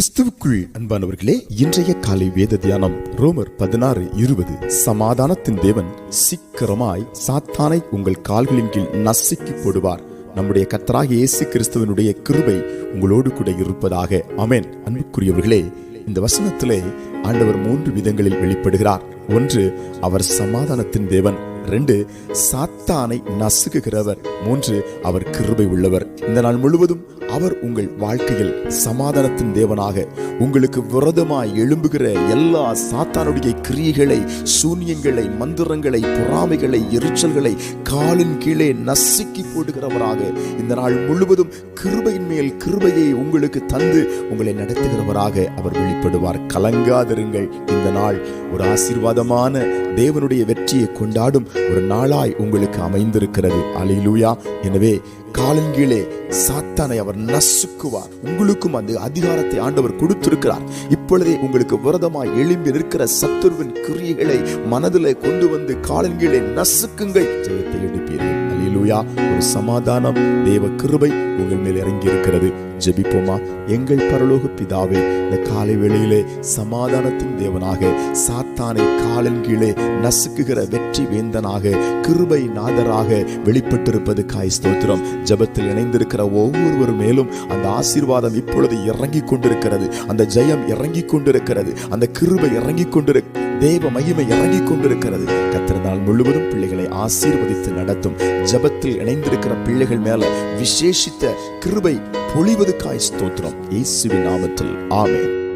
கிறிஸ்துவுக்குள் அன்பானவர்களே இன்றைய காலை வேத தியானம் ரோமர் பதினாறு இருபது. சமாதானத்தின் தேவன் சீக்கிரமாய் சாத்தானை உங்கள் கால்களின் கீழ் நசுக்கி போடுவார். நம்முடைய கத்தராக இயேசு கிறிஸ்துவனுடைய கிருபை உங்களோடு கூட இருப்பதாக. அமேன் அன்புக்குரியவர்களே இந்த வசனத்திலே ஆண்டவர் மூன்று விதங்களில் வெளிப்படுகிறார். ஒன்று அவர் சமாதானத்தின் தேவன். ரெண்டு சாத்தானை நசுக்குகிறவர். மூன்று அவர் கிருபை உள்ளவர். இந்த நாள் முழுவதும் அவர் உங்கள் வாழ்க்கையில் சமாதானத்தின் தேவனாக உங்களுக்கு விரதமாய் எழும்புகிற எல்லா சாத்தானுடைய கிரியைகளை சூன்யங்களை மந்திரங்களை பொறாமைகளை எரிச்சல்களை காலின் கீழே நசுக்கி போடுகிறவராக இந்த நாள் முழுவதும் கிருபையின் மேல் கிருபையை உங்களுக்கு தந்து உங்களை நடத்துகிறவராக அவர் வெளிப்படுவார். கலங்காதிருங்கள். இந்த நாள் ஒரு ஆசீர்வாதமான தேவனுடைய வெற்றியை கொண்டாடும் ஒரு நாளாய் உங்களுக்கு அமைந்திருக்கிறது. அலிலூயா எனவே காலின் கீழே சாத்தானை அவர் நசுக்குவார். உங்களுக்கும் அந்த அதிகாரத்தை ஆண்டவர் கொடுத்திருக்கிறார். இப்பொழுதே உங்களுக்கு விரதமாய் எழும்பி நிற்கிற சத்துருவின் கிரியைகளை மனதில் கொண்டு வந்து காலின் கீழே நசுக்குங்கள். ஜெயத்தை எடுப்பீர்கள். அல்லேலூயா ஒரு சமாதானம் தேவ கிருபை உங்கள் மேல் இறங்கி இருக்கிறது ஜெபிப்போமா? எங்கள் பரலோக பிதாவே இந்த காலை வேளையிலே சமாதானத்தின் தேவனாக சாத்தானை காலின் கீழே நசுக்குகிற வெற்றி வேந்தனாக கிருபை நாதராக வெளிப்பட்டிருப்பது காய் ஸ்தோத்திரம். ஜபத்தில் இணைந்திருக்கிற ஒவ்வொருவர் மேலும் அந்த ஆசீர்வாதம் இப்பொழுது இறங்கி கொண்டிருக்கிறது அந்த ஜெயம் இறங்கி கொண்டிருக்கிறது அந்த கிருபை இறங்கி கொண்டிருக்கிறது தேவ மகிமை இறங்கிக் கொண்டிருக்கிறது கத்திரநாள் முழுவதும் பிள்ளைகளை ஆசீர்வதித்து நடத்தும். ஜபத்தில் இணைந்திருக்கிற பிள்ளைகள் மேல விசேஷித்த கிருபை பொழிவதுக்காய் ஸ்தோத்திரம். இயேசுவின் நாமத்தில். ஆமேன்.